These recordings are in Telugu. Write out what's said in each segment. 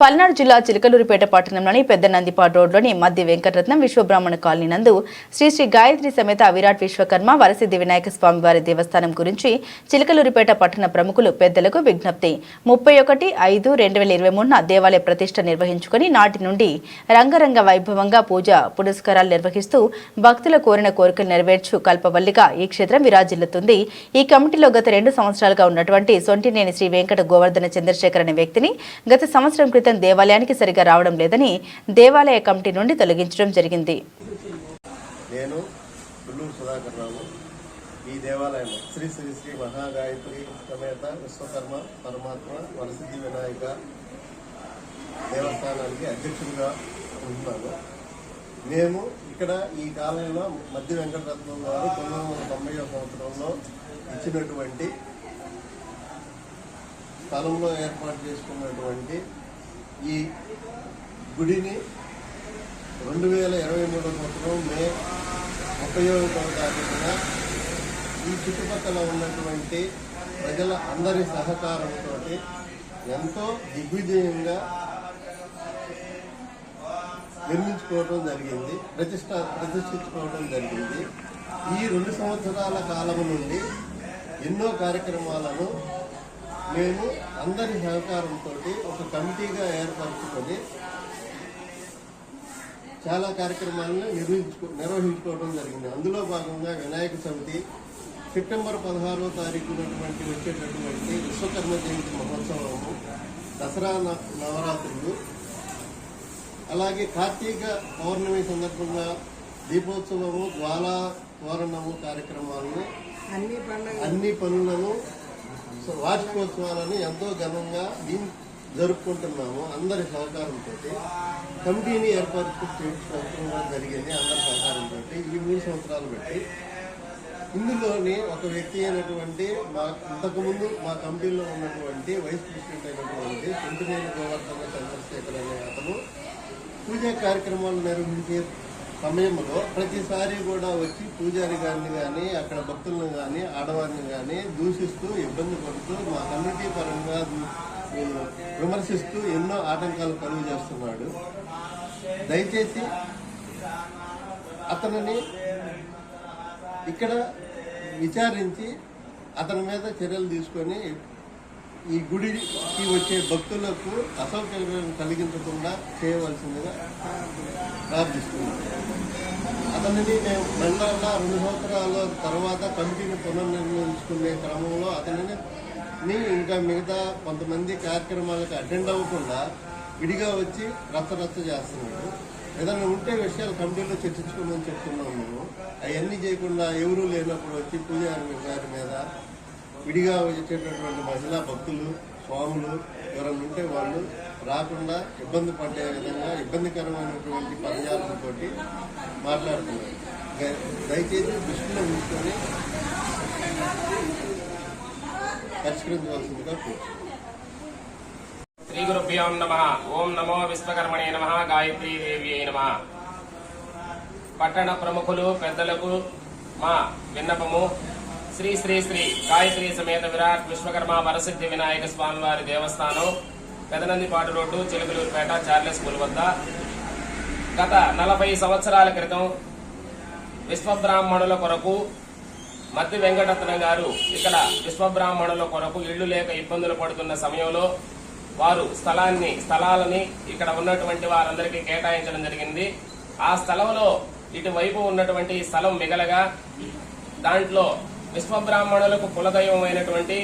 పల్నాడు జిల్లా చిలకలూరిపేట పట్టణంలోని పెద్ద నందిపాడు రోడ్లోని మధ్య వెంకటరత్నం విశ్వబ్రాహ్మణ కాలనీ నందు శ్రీ శ్రీ గాయత్రి సమేత విరాట్ విశ్వకర్మ వరసిద్ధి వినాయక స్వామి వారి దేవస్థానం గురించి చిలకలూరిపేట పట్టణ ప్రముఖులు పెద్దలకు విజ్ఞప్తి. ముప్పై ఒకటి ఐదు రెండు వేల ఇరవై మూడున దేవాలయ ప్రతిష్ట నిర్వహించుకుని నాటి నుండి రంగరంగ వైభవంగా పూజ పురస్కారాలు నిర్వహిస్తూ భక్తుల కోరిన కోరికలు నెరవేర్చు కల్పవల్లిగా ఈ క్షేత్రం విరాజిల్లుతుంది. ఈ కమిటీలో గత రెండు సంవత్సరాలుగా ఉన్నటువంటి సొంటినేని శ్రీ వెంకట గోవర్ధన చంద్రశేఖర్ అనే వ్యక్తిని గత సంవత్సరం క్రితం దేవాలయానికి సరిగా రావడం లేదని దేవాలయ కమిటీ నుండి తొలగించడం జరిగింది. నేను ఈ దేవాలయం శ్రీ శ్రీ శ్రీ మహాగాయత్రి సమేత విశ్వకర్మ పరమాత్మ వరసిద్ధి వినాయక దేవస్థానానికి అధ్యక్షుడిగా ఉంటున్నాను. మేము ఇక్కడ ఈ కాలంలో మధ్య వెంకటరత్నం గారు పంతొమ్మిది వందల తొంభై సంవత్సరంలో ఇచ్చినటువంటి స్థలంలో ఏర్పాటు చేసుకున్నటువంటి ఈ గుడిని రెండు వేల ఇరవై మూడో సంవత్సరం మే ముప్పై తారీఖున ఈ చుట్టుపక్కల ఉన్నటువంటి ప్రజల అందరి సహకారంతో ఎంతో దిగ్విజయంగా నిర్మించుకోవడం జరిగింది ప్రతిష్ట ప్రతిష్ఠించుకోవడం జరిగింది. ఈ రెండు సంవత్సరాల కాలం నుండి ఎన్నో కార్యక్రమాలను మేము అందరి సహకారంతో ఒక కమిటీగా ఏర్పరచుకొని చాలా కార్యక్రమాలను నిర్వహించుకో నిర్వహించుకోవడం జరిగింది. అందులో భాగంగా వినాయక చవితి సెప్టెంబర్ పదహారో తారీఖు ఉన్నటువంటి వచ్చేటటువంటి విశ్వకర్మ జయంతి మహోత్సవము దసరా నవరాత్రులు అలాగే కార్తీక పౌర్ణమి సందర్భంగా దీపోత్సవము జ్వాలా తోరణము కార్యక్రమాలను అన్ని పనులను సో వార్షికోత్సవాలని ఎంతో ఘనంగా దీన్ని జరుపుకుంటున్నాము అందరి సహకారంతో కమిటీని ఏర్పాటు చేసుకోవడం జరిగింది అందరి సహకారంతో ఈ మూడు సంవత్సరాలు బట్టి ఇందులోని ఒక వ్యక్తి అయినటువంటి మా ఇంతకుముందు మా కమిటీలో ఉన్నటువంటి వైస్ ప్రెసిడెంట్ అయినటువంటి కుంటినేని గోవర్ధన చంద్రశేఖర్ అనే అతను పూజా కార్యక్రమాలు నిర్వహించే సమయంలో ప్రతిసారి కూడా వచ్చి పూజారి గారిని కానీ అక్కడ భక్తులను కానీ ఆడవారిని కానీ దూషిస్తూ ఇబ్బంది పడుతూ మా కమ్యూనిటీ పరంగా విమర్శిస్తూ ఎన్నో ఆటంకాలు కలుగు చేస్తున్నాడు. దయచేసి అతనిని ఇక్కడ విచారించి అతని మీద చర్యలు తీసుకొని ఈ గుడికి వచ్చే భక్తులకు అసౌకర్యం కలిగించకుండా చేయవలసిందిగా ప్రార్థిస్తున్నాను అతనిని మేము మండలంలో రెండు సంవత్సరాల తర్వాత కమిటీని పునర్నిర్మించుకునే క్రమంలో అతనిని ఇంకా మిగతా కొంతమంది కార్యక్రమాలకు అటెండ్ అవ్వకుండా విడిగా వచ్చి రచ్చరచ్చ చేస్తున్నాడు. ఏదైనా ఉంటే విషయాలు కమిటీలో చర్చించుకోమని చెప్తున్నాము మేము. అవన్నీ చేయకుండా ఎవరూ లేనప్పుడు వచ్చి పూజారి గారి మీద విడిగా వచ్చేటటువంటి మహిళా భక్తులు స్వాములు ఎవరైనా ఉంటే వాళ్ళు రాకుండా ఇబ్బంది పడే విధంగా ఇబ్బందికరమైనటువంటి పదజాలంతో మాట్లాడుతున్నారు. దయచేసి దృష్టిలో ఉంచుకొని పరిష్కరించవలసిందిగా కోరుతున్నాను. శ్రీ గురుభ్యోం నమ. ఓం నమో విశ్వకర్మణే నమ. గాయత్రీ దేవి నమ. పట్టణ ప్రముఖులు పెద్దలకు మా విన్నపము శ్రీ శ్రీ శ్రీ గాయత్రి సమేత విరాట్ విశ్వకర్మ వరసిద్ధి వినాయక స్వామివారి దేవస్థానం Pedanandipadu road Chilakaluripet Charles school వద్ద. గత నలభై సంవత్సరాల క్రితం విశ్వబ్రాహ్మణుల కొరకు మద్ది వెంకటరత్న గారు ఇక్కడ విశ్వబ్రాహ్మణుల కొరకు ఇళ్ళు లేక ఇబ్బందులు పడుతున్న సమయంలో వారు స్థలాన్ని స్థలాలని ఇక్కడ ఉన్నటువంటి వారందరికీ కేటాయించడం జరిగింది. ఆ స్థలంలో ఇటువైపు ఉన్నటువంటి స్థలం మిగలగా దాంట్లో విశ్వబ్రాహ్మణులకు కులదైవమైనటువంటి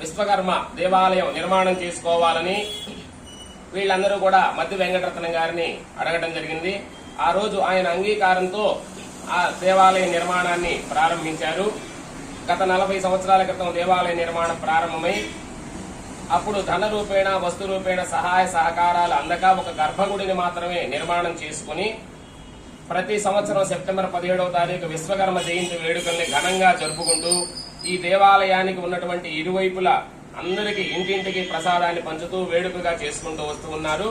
విశ్వకర్మ దేవాలయం నిర్మాణం చేసుకోవాలని వీళ్ళందరూ కూడా మద్ది వెంకటరత్నం గారిని అడగడం జరిగింది. ఆ రోజు ఆయన అంగీకారంతో ఆ దేవాలయ నిర్మాణాన్ని ప్రారంభించారు. గత నలభై సంవత్సరాల క్రితం దేవాలయ నిర్మాణం ప్రారంభమై అప్పుడు ధన రూపేణ వస్తు రూపేణ సహాయ సహకారాలు అందక ఒక గర్భగుడిని మాత్రమే నిర్మాణం చేసుకుని ప్రతి సంవత్సరం సెప్టెంబర్ పదిహేడవ తారీఖు విశ్వకర్మ జయంతి వేడుకల్ని ఘనంగా జరుపుకుంటూ ఈ దేవాలయానికి ఉన్నటువంటి ఇరువైపులా అందరికీ ఇంటింటికి ప్రసాదాన్ని పంచుతూ వేడుకగా చేసుకుంటూ వస్తూ ఉన్నారు.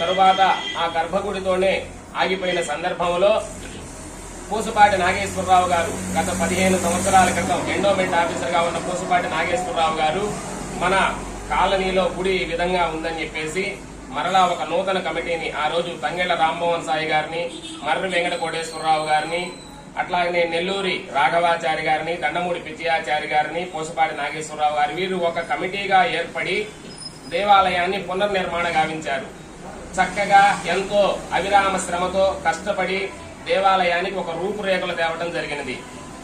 తరువాత ఆ గర్భగుడితోనే ఆగిపోయిన సందర్భంలో పూసపాటి నాగేశ్వరరావు గారు గత పదిహేను సంవత్సరాల క్రితం ఎండోమెంట్ ఆఫీసర్గా ఉన్న పూసపాటి నాగేశ్వరరావు గారు మన కాలనీలో గుడి ఈ విధంగా ఉందని చెప్పేసి మరలా ఒక నూతన కమిటీని ఆ రోజు తంగెళ్ళ రామ్మోహన్ సాయి గారిని మర్రి వెంకట కోటేశ్వరరావు గారిని అట్లాగనే నెల్లూరి రాఘవాచారి గారిని దండమూడి పిచ్చియాచారి గారిని పోసపాటి నాగేశ్వరరావు గారు వీరు ఒక కమిటీగా ఏర్పడి దేవాలయాన్ని పునర్నిర్మాణ గావించారు. చక్కగా ఎంతో అవిరామ శ్రమతో కష్టపడి దేవాలయానికి ఒక రూపురేఖలు తేవటం జరిగినది.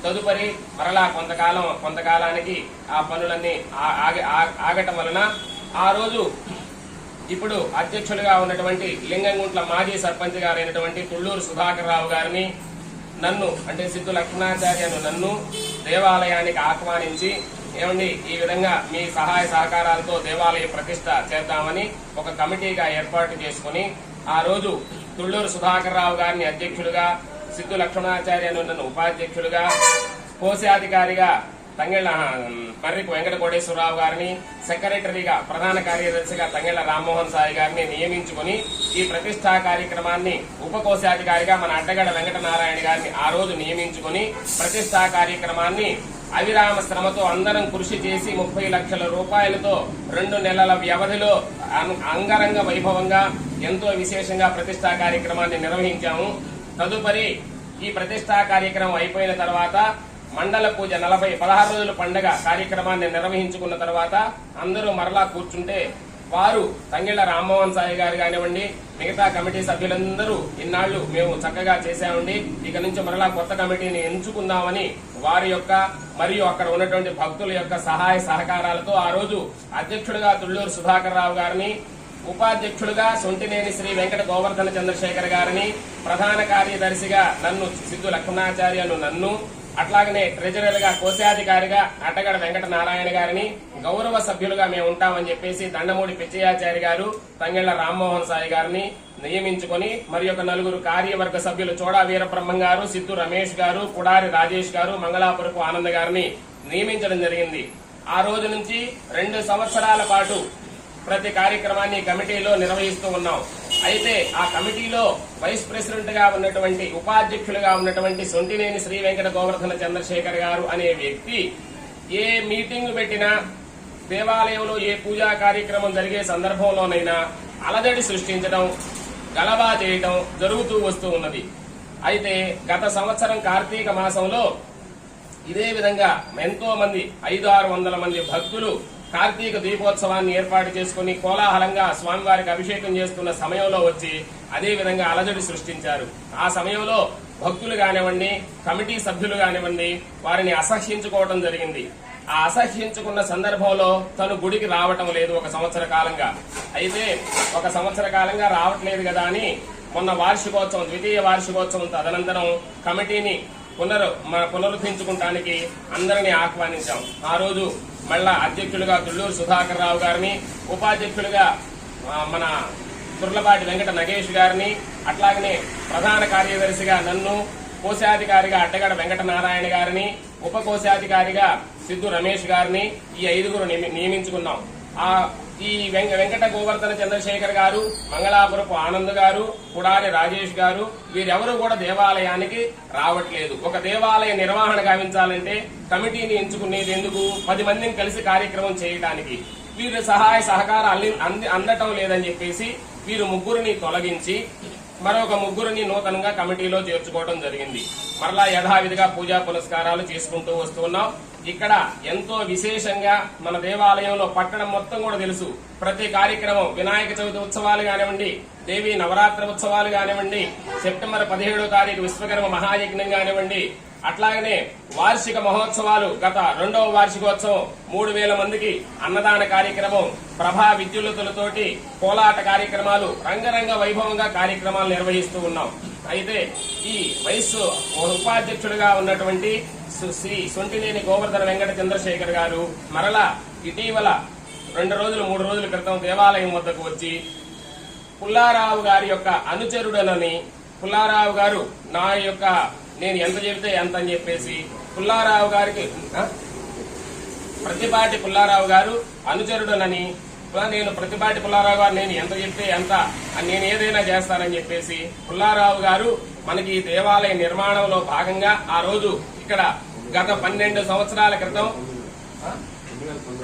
తదుపరి మరలా కొంతకాలం కొంతకాలానికి ఆ పనులన్నీ ఆగటం వలన ఆ రోజు ఇప్పుడు అధ్యక్షులుగా ఉన్నటువంటి లింగంగుంట్ల మాజీ సర్పంచ్ గారైనటువంటి తుళ్ళూరు సుధాకర్ రావు గారిని నన్ను అంటే సిద్ధు లక్ష్మణాచార్యను నన్ను దేవాలయానికి ఆహ్వానించి ఏమండి ఈ విధంగా మీ సహాయ సహకారాలతో దేవాలయ ప్రతిష్ట చేద్దామని ఒక కమిటీగా ఏర్పాటు చేసుకుని ఆ రోజు తుళ్ళూరు సుధాకర్ రావు గారిని అధ్యక్షులుగా సిద్ధు లక్ష్మణాచార్యను నన్ను ఉపాధ్యక్షులుగా కోశాధికారిగా తంగెళ్ళ మర్రికి వెంకట కోటేశ్వరరావు గారిని సెక్రటరీగా ప్రధాన కార్యదర్శిగా తంగెళ్ళ రామ్మోహన్ సాయి గారిని నియమించుకుని ఈ ప్రతిష్టా కార్యక్రమాన్ని ఉపకోశాధికారిగా మన అడ్డగడ వెంకట నారాయణ గారిని ఆ రోజు నియమించుకుని ప్రతిష్టా కార్యక్రమాన్ని అవిరామ శ్రమతో అందరం కృషి చేసి ముప్పై లక్షల రూపాయలతో రెండు నెలల వ్యవధిలో అం- అంగరంగ వైభవంగా ఎంతో విశేషంగా ప్రతిష్టా కార్యక్రమాన్ని నిర్వహించాము. తదుపరి ఈ ప్రతిష్టా కార్యక్రమం అయిపోయిన తర్వాత మండల పూజ నలభై పదహారు రోజుల పండగ కార్యక్రమాన్ని నిర్వహించుకున్న తర్వాత అందరూ మరలా కూర్చుంటే వారు తంగిళ్ళ రామ్మోహన్ సాయి గారు కానివ్వండి మిగతా కమిటీ సభ్యులందరూ ఇన్నాళ్ళు మేము చక్కగా చేశామండి. ఇక నుంచి మరలా కొత్త కమిటీని ఎంచుకుందామని వారి యొక్క మరియు అక్కడ ఉన్నటువంటి భక్తుల యొక్క సహాయ సహకారాలతో ఆ రోజు అధ్యక్షుడిగా తుళ్ళూరు సుధాకర్ రావు గారిని ఉపాధ్యక్షులుగా సొంటినేని శ్రీ వెంకట గోవర్ధన చంద్రశేఖర్ గారిని ప్రధాన కార్యదర్శిగా నన్ను సిద్ధు లక్ష్మణాచార్యను నన్ను అట్లాగనే ట్రెజరర్గా కోశాధికారిగా అట్టగడ వెంకట నారాయణ గారిని గౌరవ సభ్యులుగా మేము ఉంటామని చెప్పేసి దండమూడి పిచ్చయాచారి గారు తంగెళ్ళ రామ్మోహన్ సాయి గారిని నియమించుకొని మరి యొక్క నలుగురు కార్యవర్గ సభ్యులు చోడా వీరబ్రహ్మం గారు సిద్ధు రమేష్ గారు పుడారి రాజేష్ గారు మంగళాపురపు ఆనంద్ గారిని నియమించడం జరిగింది. ఆ రోజు నుంచి రెండు సంవత్సరాల పాటు ప్రతి కార్యక్రమాన్ని కమిటీలో నిర్వహిస్తూ ఉన్నాం. అయితే ఆ కమిటీలో వైస్ ప్రెసిడెంట్గా ఉన్నటువంటి ఉపాధ్యక్షులుగా ఉన్నటువంటి సొంటినేని శ్రీ వెంకట గోవర్ధన చంద్రశేఖర్ గారు అనే వ్యక్తి ఏ మీటింగ్ పెట్టినా దేవాలయంలో ఏ పూజా కార్యక్రమం జరిగే సందర్భంలోనైనా అలజడి సృష్టించడం గలబా చేయటం జరుగుతూ వస్తూ ఉన్నది. అయితే గత సంవత్సరం కార్తీక మాసంలో ఇదే విధంగా ఎంతో మంది ఐదు ఆరు వందల మంది భక్తులు కార్తీక దీపోత్సవాన్ని ఏర్పాటు చేసుకుని కోలాహలంగా స్వామివారికి అభిషేకం చేస్తున్న సమయంలో వచ్చి అదే విధంగా అలజడి సృష్టించారు. ఆ సమయంలో భక్తులు కానివ్వండి కమిటీ సభ్యులు కానివ్వండి వారిని అసహ్యించుకోవడం జరిగింది. ఆ అసహ్యించుకున్న సందర్భంలో తను గుడికి రావటం లేదు ఒక సంవత్సర కాలంగా. అయితే ఒక సంవత్సర కాలంగా రావట్లేదు కదా అని మొన్న వార్షికోత్సవం ద్వితీయ వార్షికోత్సవం తదనంతరం కమిటీని పునరు మన పునరుద్ధరించుకుంటానికి అందరినీ ఆహ్వానించాం. ఆ రోజు మళ్ళా అధ్యక్షులుగా తుళ్ళూరు సుధాకర్ రావు గారిని ఉపాధ్యక్షులుగా మన తుర్లపాటి వెంకట నగేష్ గారిని అట్లాగనే ప్రధాన కార్యదర్శిగా నన్ను కోశాధికారిగా అడ్డగడ వెంకట నారాయణ గారిని ఉప కోశాధికారిగా సిద్ధు రమేష్ గారిని ఈ ఐదుగురు నియమి- నియమించుకున్నాం. ఆ ఈ వెంక వెంకట గోవర్ధన చంద్రశేఖర్ గారు మంగళాపురపు ఆనంద్ గారు కుడారి రాజేష్ గారు వీరెవరు కూడా దేవాలయానికి రావట్లేదు. ఒక దేవాలయ నిర్వహణ గావించాలంటే కమిటీని ఎంచుకునేది ఎందుకు పది మందిని కలిసి కార్యక్రమం చేయడానికి వీరి సహాయ సహకారం అల్లి- అంది అందటం లేదని చెప్పేసి వీరు ముగ్గురిని తొలగించి మరొక ముగ్గురిని నూతనంగా కమిటీలో చేర్చుకోవడం జరిగింది. మరలా యథావిధిగా పూజా పునస్కారాలు చేసుకుంటూ వస్తున్నాం ఇక్కడ ఎంతో విశేషంగా మన దేవాలయంలో పట్టణం మొత్తం కూడా తెలుసు. ప్రతి కార్యక్రమం వినాయక చవితి ఉత్సవాలు కానివ్వండి దేవి నవరాత్రి ఉత్సవాలు కానివ్వండి సెప్టెంబర్ పదిహేడో తారీఖు విశ్వకర్మ మహాయజ్ఞం కానివ్వండి అట్లాగనే వార్షిక మహోత్సవాలు గత రెండవ వార్షికోత్సవం మూడు వేల మందికి అన్నదాన కార్యక్రమం ప్రభా విద్యుల్లతులతోటి కోలాట కార్యక్రమాలు రంగరంగ వైభవంగా కార్యక్రమాలు నిర్వహిస్తూ ఉన్నాం. అయితే ఈ వయస్సు ఉపాధ్యక్షుడిగా ఉన్నటువంటి శ్రీ సొంటినేని గోవర్ధన వెంకట చంద్రశేఖర్ గారు మరలా ఇటీవల రెండు రోజులు మూడు రోజుల క్రితం దేవాలయం వద్దకు వచ్చి పుల్లారావు గారి యొక్క అనుచరుడనని పుల్లారావు గారు నా యొక్క నేను ఎంత చెబితే ఎంత అని చెప్పేసి పుల్లారావు గారికి ప్రతిపాటి పుల్లారావు గారు అనుచరుడనని నేను ప్రతిపాటి పుల్లారావు గారు నేను ఎంత చెప్తే ఎంత నేను ఏదైనా చేస్తానని చెప్పేసి పుల్లారావు గారు మనకి ఈ దేవాలయ నిర్మాణంలో భాగంగా ఆ రోజు ఇక్కడ గత పన్నెండు సంవత్సరాల క్రితం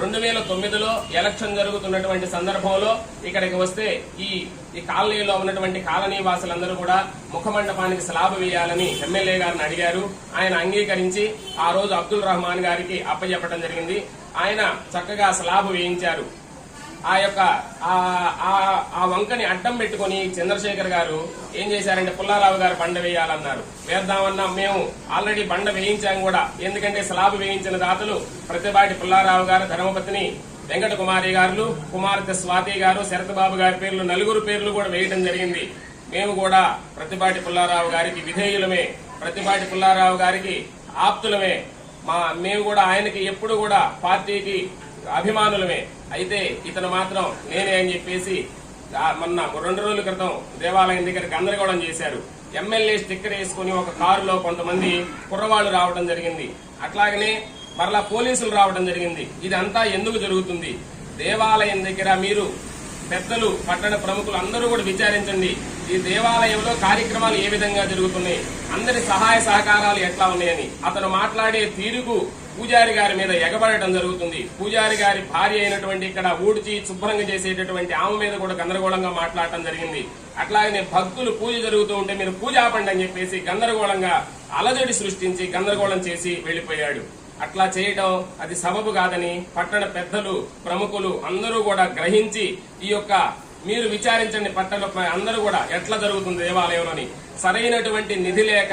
రెండు వేల తొమ్మిదిలో ఎలక్షన్ జరుగుతున్నటువంటి సందర్భంలో ఇక్కడికి వస్తే ఈ ఈ కాలనీలో ఉన్నటువంటి కాలనీ వాసులందరూ కూడా ముఖమండపానికి స్లాబ్ వేయాలని ఎమ్మెల్యే గారిని అడిగారు. ఆయన అంగీకరించి ఆ రోజు అబ్దుల్ రహమాన్ గారికి అప్పచెప్పడం జరిగింది. ఆయన చక్కగా స్లాబ్ వేయించారు. ఆ యొక్క ఆ- ఆ- వంకని అడ్డం పెట్టుకుని చంద్రశేఖర్ గారు ఏం చేశారంటే పుల్లారావు గారు బండ వేయాలన్నారు. వేద్దామన్నా మేము ఆల్రెడీ బండ వేయించాం కూడా. ఎందుకంటే స్లాబ్ వేయించిన దాతలు ప్రతిపాటి పుల్లారావు గారు ధర్మపతిని వెంకట కుమారి గారు కుమార్తె స్వాతి గారు శరత్బాబు గారి పేర్లు నలుగురు పేర్లు కూడా వేయడం జరిగింది. మేము కూడా ప్రతిపాటి పుల్లారావు గారికి విధేయులమే ప్రతిపాటి పుల్లారావు గారికి ఆప్తులమే. మా మేము కూడా ఆయనకి ఎప్పుడు కూడా పార్టీకి అభిమానులమే. అయితే ఇతను మాత్రం నేనే అని చెప్పేసి మొన్న రెండు రోజుల క్రితం దేవాలయం దగ్గర గందరగోళం చేశారు. ఎమ్మెల్యే స్టిక్కర్ వేసుకుని ఒక కారులో కొంతమంది కుర్రవాళ్ళు రావడం జరిగింది. అట్లాగనే మరలా పోలీసులు రావడం జరిగింది. ఇదంతా ఎందుకు జరుగుతుంది? దేవాలయం దగ్గర మీరు పెద్దలు పట్టణ ప్రముఖులు అందరూ కూడా విచారించండి. ఈ దేవాలయంలో కార్యక్రమాలు ఏ విధంగా జరుగుతున్నాయి? అందరి సహాయ సహకారాలు ఎట్లా ఉన్నాయని. అతను మాట్లాడే తీరుకు పూజారి గారి మీద ఎగబడటం జరుగుతుంది. పూజారి గారి భార్య అయినటువంటి ఇక్కడ ఊడ్చి శుభ్రంగా చేసేటటువంటి ఆమె మీద కూడా గందరగోళంగా మాట్లాడటం జరిగింది. అట్లాగనే భక్తులు పూజ జరుగుతూ ఉంటే మీరు పూజ ఆపండి అని చెప్పేసి గందరగోళంగా అలజడి సృష్టించి గందరగోళం చేసి వెళ్ళిపోయాడు అట్లా చేయటం అది సబబు కాదని పట్టణ పెద్దలు ప్రముఖులు అందరూ కూడా గ్రహించి ఈ యొక్క మీరు విచారించండి పట్టణ అందరూ కూడా ఎట్లా జరుగుతుంది దేవాలయంలోని. సరైనటువంటి నిధి లేక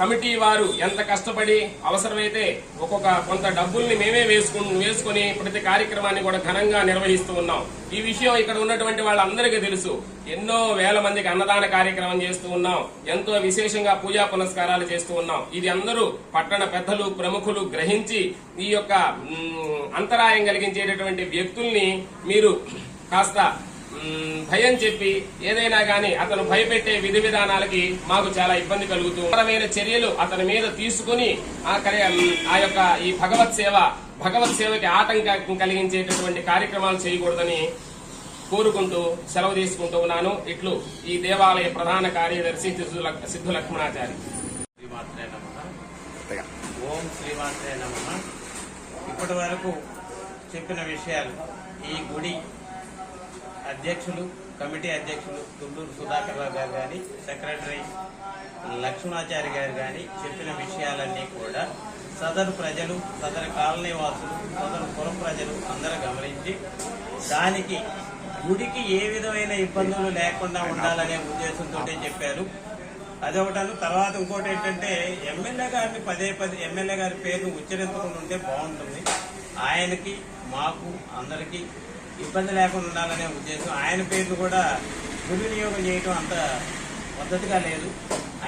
కమిటీ వారు ఎంత కష్టపడి అవసరమైతే ఒక్కొక్క కొంత డబ్బుల్ని మేమే వేసుకుని వేసుకుని ప్రతి కార్యక్రమాన్ని కూడా ఘనంగా నిర్వహిస్తూ ఉన్నాం. ఈ విషయం ఇక్కడ ఉన్నటువంటి వాళ్ళందరికీ తెలుసు. ఎన్నో వేల మందికి అన్నదాన కార్యక్రమం చేస్తూ ఉన్నాం. ఎంతో విశేషంగా పూజా పునస్కారాలు చేస్తూ ఉన్నాం. ఇది అందరూ పట్టణ పెద్దలు ప్రముఖులు గ్రహించి ఈ యొక్క అంతరాయం కలిగించేటటువంటి వ్యక్తుల్ని మీరు కాస్త భయం చెప్పి ఏదైనా గాని అతను భయపెట్టే విధి విధానాలకి మాకు చాలా ఇబ్బంది కలుగుతూ పరమైన చర్యలు అతని మీద తీసుకుని ఆ కరే- మ్, ఆ యొక్క ఈ భగవత్ సేవ భగవత్ సేవకి ఆటంకం కలిగించేటటువంటి కార్యక్రమాలు చేయకూడదని కోరుకుంటూ సెలవు తీసుకుంటూ ఉన్నాను. ఇట్లు ఈ దేవాలయ ప్రధాన కార్యదర్శి సిద్ధు లక్- సిద్ధు లక్ష్మణాచారి. శ్రీమాత్రే నమ. ఓం శ్రీమాత్రే నమ. ఇప్పటి వరకు చెప్పిన విషయాలు ఈ గుడి అధ్యక్షులు కమిటీ అధ్యక్షులు తుండూరు సుధాకర్ రావు గారు కానీ సెక్రటరీ లక్ష్మణాచారి గారు కానీ చెప్పిన విషయాలన్నీ కూడా సదరు ప్రజలు సదరు కాలనీ వాసులు సదరు పురం ప్రజలు అందరూ గమనించి దానికి గుడికి ఏ విధమైన ఇబ్బందులు లేకుండా ఉండాలనే ఉద్దేశంతో చెప్పారు. అదొకటను. తర్వాత ఇంకోటి ఏంటంటే ఎమ్మెల్యే గారిని పదే పదే ఎమ్మెల్యే గారి పేరును ఉచ్చరించకుండా ఉంటే బాగుంటుంది. ఆయనకి మాకు అందరికీ ఇబ్బంది లేకుండా ఉండాలనే ఉద్దేశం. ఆయన పేర్లు కూడా దుర్వినియోగం చేయడం అంత పద్ధతిగా లేదు.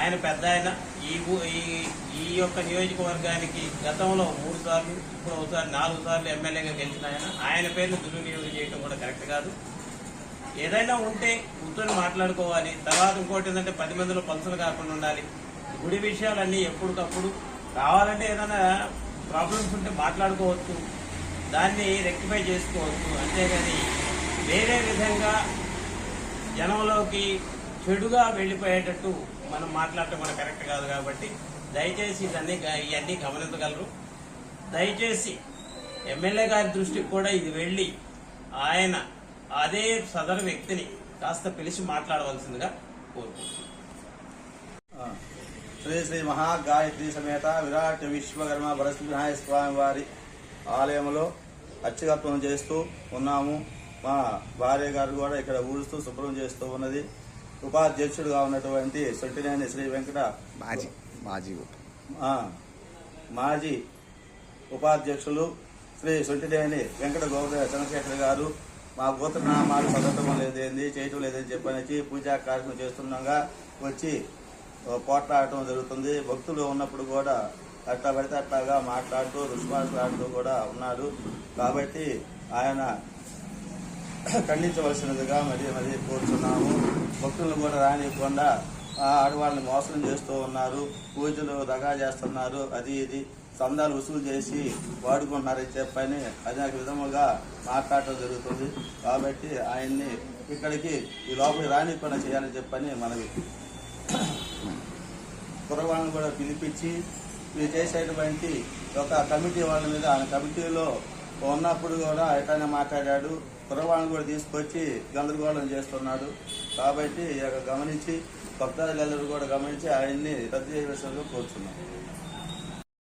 ఆయన పెద్ద ఆయన. ఈ ఈ ఈ యొక్క నియోజకవర్గానికి గతంలో మూడు సార్లు ఇప్పుడు ఒకసారి నాలుగు సార్లు ఎమ్మెల్యేగా గెలిచిన ఆయన. ఆయన పేరును దుర్వినియోగం చేయడం కూడా కరెక్ట్ కాదు. ఏదైనా ఉంటే కూర్చొని మాట్లాడుకోవాలి. తర్వాత ఇంకోటి ఏంటంటే పది మందిలో పలుసులు కాకుండా ఉండాలి. గుడి విషయాలన్నీ ఎప్పటికప్పుడు కావాలంటే ఏదైనా ప్రాబ్లమ్స్ ఉంటే మాట్లాడుకోవచ్చు. దాన్ని రెక్టిఫై చేసుకోవచ్చు. అంతేగాని వేరే విధంగా జనంలోకి చెడుగా వెళ్ళిపోయేటట్టు మనం మాట్లాడటం మన కరెక్ట్ కాదు కాబట్టి దయచేసి ఇదన్నీ ఇవన్నీ గమనించగలరు. దయచేసి ఎమ్మెల్యే గారి దృష్టికి కూడా ఇది వెళ్ళి ఆయన అదే సదరు వ్యక్తిని కాస్త పిలిచి మాట్లాడవలసిందిగా కోరుకుంటున్నాను. శ్రీ శ్రీ మహాగాయత్రి సమేత విరాట్ విశ్వకర్మ వరసింహాయ స్వామి వారి ఆలయంలో అర్చకత్వం చేస్తూ ఉన్నాము. మా భార్య గారు కూడా ఇక్కడ ఊడుస్తూ శుభ్రం చేస్తూ ఉన్నది. ఉపాధ్యక్షుడుగా ఉన్నటువంటి సొంటినేని శ్రీ వెంకట మాజీ మాజీ మాజీ ఉపాధ్యక్షులు శ్రీ సొంటినేని వెంకట గోవింద చంద్రశేఖర్ గారు మా గోత్రనామాలు చదవటం లేదేంది చేయటం లేదని చెప్పనేసి పూజా కార్యక్రమం చేస్తుండగా వచ్చి పోట్లాడటం జరుగుతుంది. భక్తులు ఉన్నప్పుడు కూడా అట్లా పడితే అట్లాగా మాట్లాడుతూ రుష్మాట్లాడుతూ కూడా ఉన్నారు. కాబట్టి ఆయన ఖండించవలసినదిగా మరి మరి కోరుతున్నాము భక్తులను కూడా రానివ్వకుండా ఆడవాళ్ళని మోసం చేస్తూ ఉన్నారు. పూజలు దగా చేస్తున్నారు. అది ఇది. సందాలు వసూలు చేసి వాడుకుంటున్నారని చెప్పని అనేక విధముగా మాట్లాడటం జరుగుతుంది. కాబట్టి ఆయన్ని ఇక్కడికి ఈ లోపలికి రానివ్వకుండా చేయాలని చెప్పని మనవి. కురవాళ్ళని కూడా పిలిపించి మీరు చేసేటువంటి ఒక కమిటీ వాళ్ళ మీద ఆ కమిటీలో ఉన్నప్పుడు కూడా ఎట్లనే మాట్లాడాడు కుర్రవాళ్ళని కూడా తీసుకొచ్చి గందరగోళం చేస్తున్నాడు. కాబట్టి ఇక గమనించి భక్తాదులందరూ కూడా గమనించి ఆయన్ని రద్దు చేయ విషయంలో కోరుతున్నాం